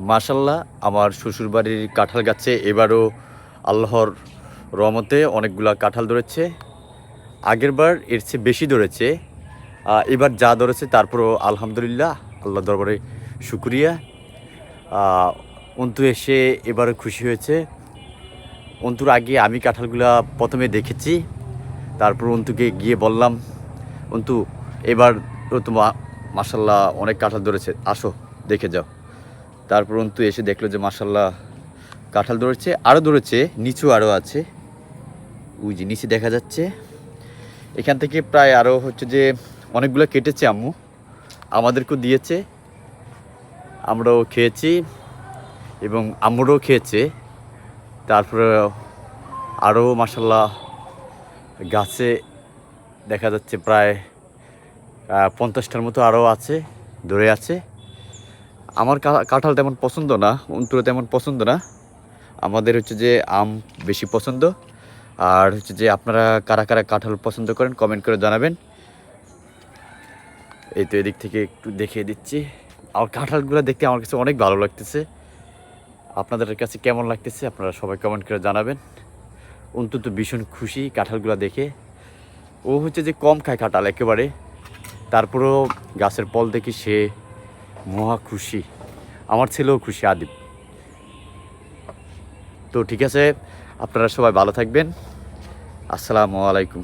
মাশাল্লাহ আমার শ্বশুরবাড়ির কাঁঠাল গাছে এবারও আল্লাহর রহমতে অনেকগুলা কাঁঠাল ধরেছে। আগেরবার এর চেয়ে বেশি ধরেছে। এবার যা ধরেছে তারপরও আলহামদুলিল্লাহ আল্লাহ দরবারে শুক্রিয়া। অন্তু এসে এবারও খুশি হয়েছে। অন্তুর আগে আমি কাঁঠালগুলা প্রথমে দেখেছি, তারপর অন্তুকে গিয়ে বললাম, অন্তু, এবার তো মাসাল্লাহ অনেক কাঁঠাল ধরেছে, আসো, দেখে যাও। তারপর অন্তু এসে দেখল যে মাসাল্লাহ কাঁঠাল ধরেছে আরও ধরেছে, নিচু আরও আছে। ওই যে নিচে দেখা যাচ্ছে। এখান থেকে প্রায় আরও হচ্ছে যে অনেকগুলো কেটেছে আম্মু। আমাদেরকেও দিয়েছে। আমরাও খেয়েছি এবং আম্মুরও খেয়েছে। তারপরে আরও মাসাল্লাহ গাছে দেখা যাচ্ছে প্রায় পঞ্চাশটার মতো আরও আছে, ধরে আছে। আমার কাঁঠাল তেমন পছন্দ না অন্তর তেমন পছন্দ না। আমাদের হচ্ছে যে আম বেশি পছন্দ। আর হচ্ছে যে আপনারা কারা কারা কাঁঠাল পছন্দ করেন কমেন্ট করে জানাবেন। এই তো এদিক থেকে একটু দেখিয়ে দিচ্ছি। আমার কাঁঠালগুলো দেখতে আমার কাছে অনেক ভালো লাগতেছে। আপনাদের কাছে কেমন লাগতেছে, আপনারা সবাই কমেন্ট করে জানাবেন। অন্তত ভীষণ খুশি কাঁঠালগুলো দেখে। ও হচ্ছে যে কম খায় কাঁঠাল একেবারে। তারপরেও গাছের ফল দেখি সে মহা খুশি। আমার ছেলেও খুশি, আদিব। তো ঠিক আছে, আপনারা সবাই ভালো থাকবেন। আসসালামু আলাইকুম।